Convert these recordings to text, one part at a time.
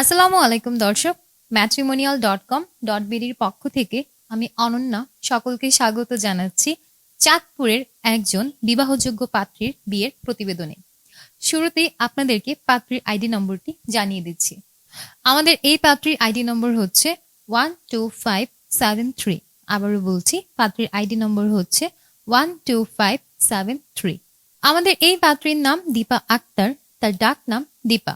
আসসালামু আলাইকুম দর্শক ম্যাট্রিমোনিয়াল ডট কম ডট বিডির পক্ষ থেকে আমি অনন্যা সকলকে স্বাগত জানাচ্ছি চাঁদপুরের একজন বিবাহযোগ্য পাত্রীর বিয়ের প্রতিবেদনে। শুরুতেই আপনাদেরকে পাত্রীর আইডি নম্বরটি জানিয়ে দিচ্ছি। আমাদের এই পাত্রীর আইডি নম্বর হচ্ছে one two five seven three আবারও বলছি, পাত্রীর আইডি নম্বর হচ্ছে one two five seven three আমাদের এই পাত্রীর নাম দীপা আক্তার, তার ডাক নাম দীপা।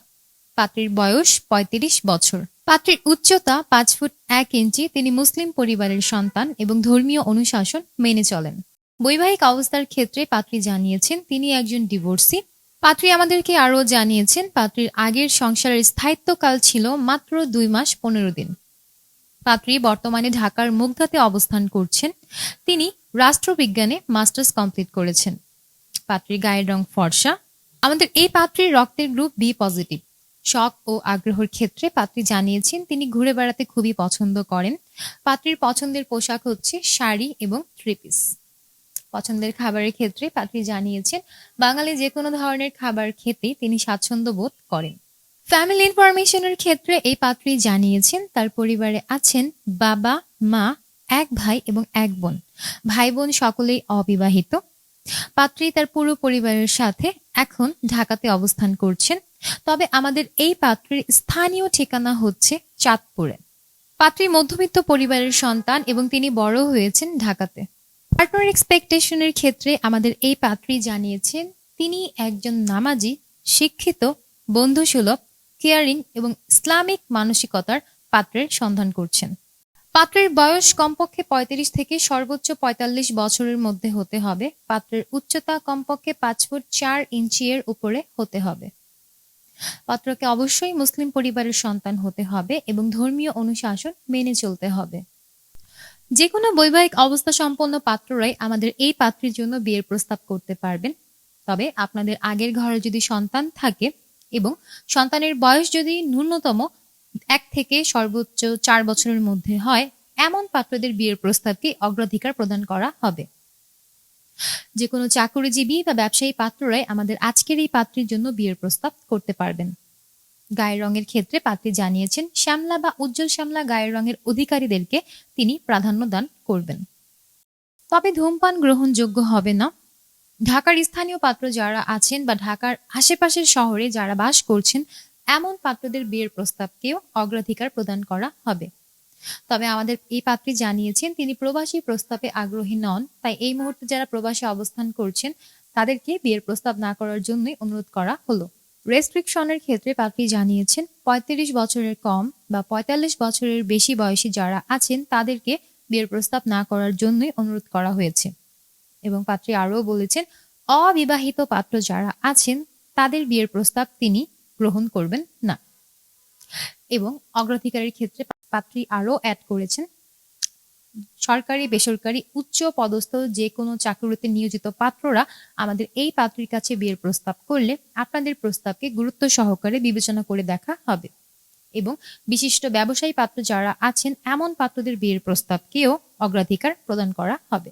পাত্রীর বয়স ৩৫ বছর। পাত্রীর উচ্চতা পাঁচ ফুট এক ইঞ্চি, তিনি মুসলিম পরিবারের সন্তান এবং ধর্মীয় অনুশাসন মেনে চলেন। বৈবাহিক অবস্থার ক্ষেত্রে পাত্রী জানিয়েছেন, তিনি একজন ডিভোর্সি। পাত্রী আমাদেরকে আরও জানিয়েছেন, পাত্রীর আগের সংসারের স্থায়িত্বকাল ছিল মাত্র দুই মাস পনেরো দিন। পাত্রী বর্তমানে ঢাকার মুগধাতে অবস্থান করছেন। তিনি রাষ্ট্রবিজ্ঞানে মাস্টার্স কমপ্লিট করেছেন। পাত্রীর গায়ের রং ফর্সা। আমাদের এই পাত্রীর রক্তের গ্রুপ বি পজিটিভ। শখ ও আগ্রহের ক্ষেত্রে পাত্রী জানিয়েছেন, তিনি ঘুরে বেড়াতে খুবই পছন্দ করেন। পাত্রীর পছন্দের পোশাক হচ্ছে শাড়ি এবং থ্রি পিস পছন্দের খাবারের ক্ষেত্রে পাত্রী জানিয়েছেন, বাঙালি যে কোনো ধরনের খাবার খেতে তিনি স্বাচ্ছন্দ্য বোধ করেন। ফ্যামিলি ইনফরমেশনের ক্ষেত্রে এই পাত্রী জানিয়েছেন, তার পরিবারে আছেন বাবা, মা, এক ভাই এবং এক বোন। ভাই বোন সকলেই অবিবাহিত। পাত্রী তার পুরো পরিবারের সাথে এখন ঢাকাতে অবস্থান করছেন। তবে আমাদের এই পাত্রের স্থানীয় ঠিকানা হচ্ছে চাঁদপুরে। পাত্রী মধ্যবিত্ত পরিবারের সন্তান এবং তিনি বড় হয়েছেন ঢাকাতে। পার্টনার এক্সপেকটেশনের ক্ষেত্রে আমাদের এই পাত্রী জানিয়েছেন, তিনি একজন নামাজি, শিক্ষিত, বন্ধুসুলভ, কেয়ারিং এবং ইসলামিক মানসিকতার পাত্রের সন্ধান করছেন। পাত্রের বয়স কমপক্ষে পঁয়ত্রিশ থেকে সর্বোচ্চ পঁয়তাল্লিশ বছরের মধ্যে হতে হবে। পাত্রের উচ্চতা কমপক্ষে পাঁচ ফুট চার ইঞ্চি এর উপরে হতে হবে। পাত্রকে অবশ্যই মুসলিম পরিবারের সন্তান হতে হবে এবং ধর্মীয় অনুশাসন মেনে চলতে হবে। যে কোনো বৈবাহিক অবস্থা সম্পন্ন পাত্ররাই আমাদের এই পাত্রের জন্য বিয়ের প্রস্তাব করতে পারবেন। তবে আপনাদের আগের ঘরে যদি সন্তান থাকে এবং সন্তানের বয়স যদি ন্যূনতম এক থেকে সর্বোচ্চ চার বছরের মধ্যে হয়, এমন পাত্রদের বিয়ের প্রস্তাবকে অগ্রাধিকার প্রদান করা হবে। যে কোনো চাকরিজীবী বা ব্যবসায়ী পাত্ররাই আমাদের আজকের এই পাত্রীর জন্য বিয়ের প্রস্তাব করতে পারবেন। গায়ের রঙের ক্ষেত্রে পাত্রী জানিয়েছেন, শ্যামলা বা উজ্জ্বল শ্যামলা গায়ের রঙের অধিকারীদেরকে তিনি প্রাধান্য দান করবেন। তবে ধূমপান গ্রহণযোগ্য হবে না। ঢাকার স্থানীয় পাত্র যারা আছেন বা ঢাকার আশেপাশের শহরে যারা বাস করছেন, এমন পাত্রদের বিয়ের প্রস্তাবকেও অগ্রাধিকার প্রদান করা হবে। তবে আমাদের এই পাত্রী জানিয়েছেন, তিনি প্রবাসী প্রস্তাবে আগ্রহী নন। তাই এই মুহূর্তে যারা প্রবাসী অবস্থান করছেন, তাদেরকে বিয়ের প্রস্তাব না করার জন্যই অনুরোধ করা হলো। রেস্ট্রিকশনের ক্ষেত্রে পাত্রী জানিয়েছেন, পঁয়ত্রিশ বছরের কম বা পঁয়তাল্লিশ বছরের বেশি বয়সী যারা আছেন, তাদেরকে বিয়ের প্রস্তাব না করার জন্যই অনুরোধ করা হয়েছে। এবং পাত্রী আরও বলেছেন, অবিবাহিত পাত্র যারা আছেন, তাদের বিয়ের প্রস্তাব তিনি গ্রহণ করবেন না। এবং অগ্রাধিকারের ক্ষেত্রে পাত্রী আরও অ্যাড করেছেন। সরকারি, বেসরকারি, উচ্চ পদস্থ যে কোনো চাকরিতে নিয়োজিত পাত্ররা আমাদের এই পাত্রীর কাছে বিয়ের প্রস্তাব করলে আপনাদের প্রস্তাবকে গুরুত্ব সহকারে বিবেচনা করে দেখা হবে। এবং বিশিষ্ট ব্যবসায়ী পাত্র যারা আছেন, এমন পাত্রদের বিয়ের প্রস্তাবকেও অগ্রাধিকার প্রদান করা হবে।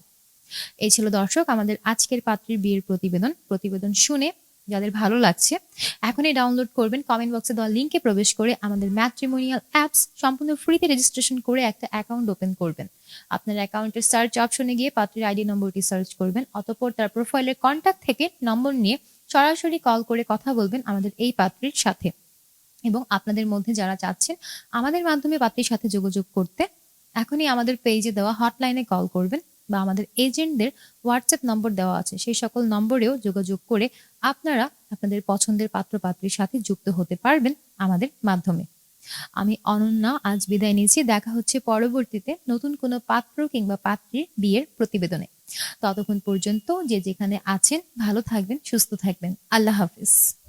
এই ছিল দর্শক, আমাদের আজকের পাত্রীর বিয়ের প্রতিবেদন। প্রতিবেদন শুনে যাদের ভালো লাগছে, এখনই ডাউনলোড করবেন। কমেন্ট বক্সে দেওয়া লিঙ্কে প্রবেশ করে আমাদের ম্যাট্রিমোনিয়াল অ্যাপস সম্পূর্ণ ফ্রিতে রেজিস্ট্রেশন করে একটা অ্যাকাউন্ট ওপেন করবেন। আপনার অ্যাকাউন্টের সার্চ অপশনে গিয়ে পাত্রীর আইডি নম্বরটি সার্চ করবেন, অতঃপর তার প্রোফাইলের কন্ট্যাক্ট থেকে নম্বর নিয়ে সরাসরি কল করে কথা বলবেন আমাদের এই পাত্রীর সাথে। এবং আপনাদের মধ্যে যারা চাচ্ছেন, আমাদের মাধ্যমে পাত্রীর সাথে যোগাযোগ করতে, এখনই আমাদের পেজে দেওয়া হটলাইনে কল করবেন বা আমাদের এজেন্টদের হোয়াটসঅ্যাপ নম্বর দেওয়া আছে। সেই সকল নম্বরেও যোগাযোগ করে আপনারা আপনাদের পছন্দের পাত্র পাত্রীর সাথে যুক্ত হতে পারবেন আমাদের মাধ্যমে। আমি অনন্যা, আজ বিদায় নিয়েছি দেখা হচ্ছে পরবর্তীতে নতুন কোনো পাত্র কিংবা পাত্রীর বিয়ের প্রতিবেদনে। ততক্ষণ পর্যন্ত যে যেখানে আছেন, ভালো থাকবেন, সুস্থ থাকবেন। আল্লাহ হাফিজ।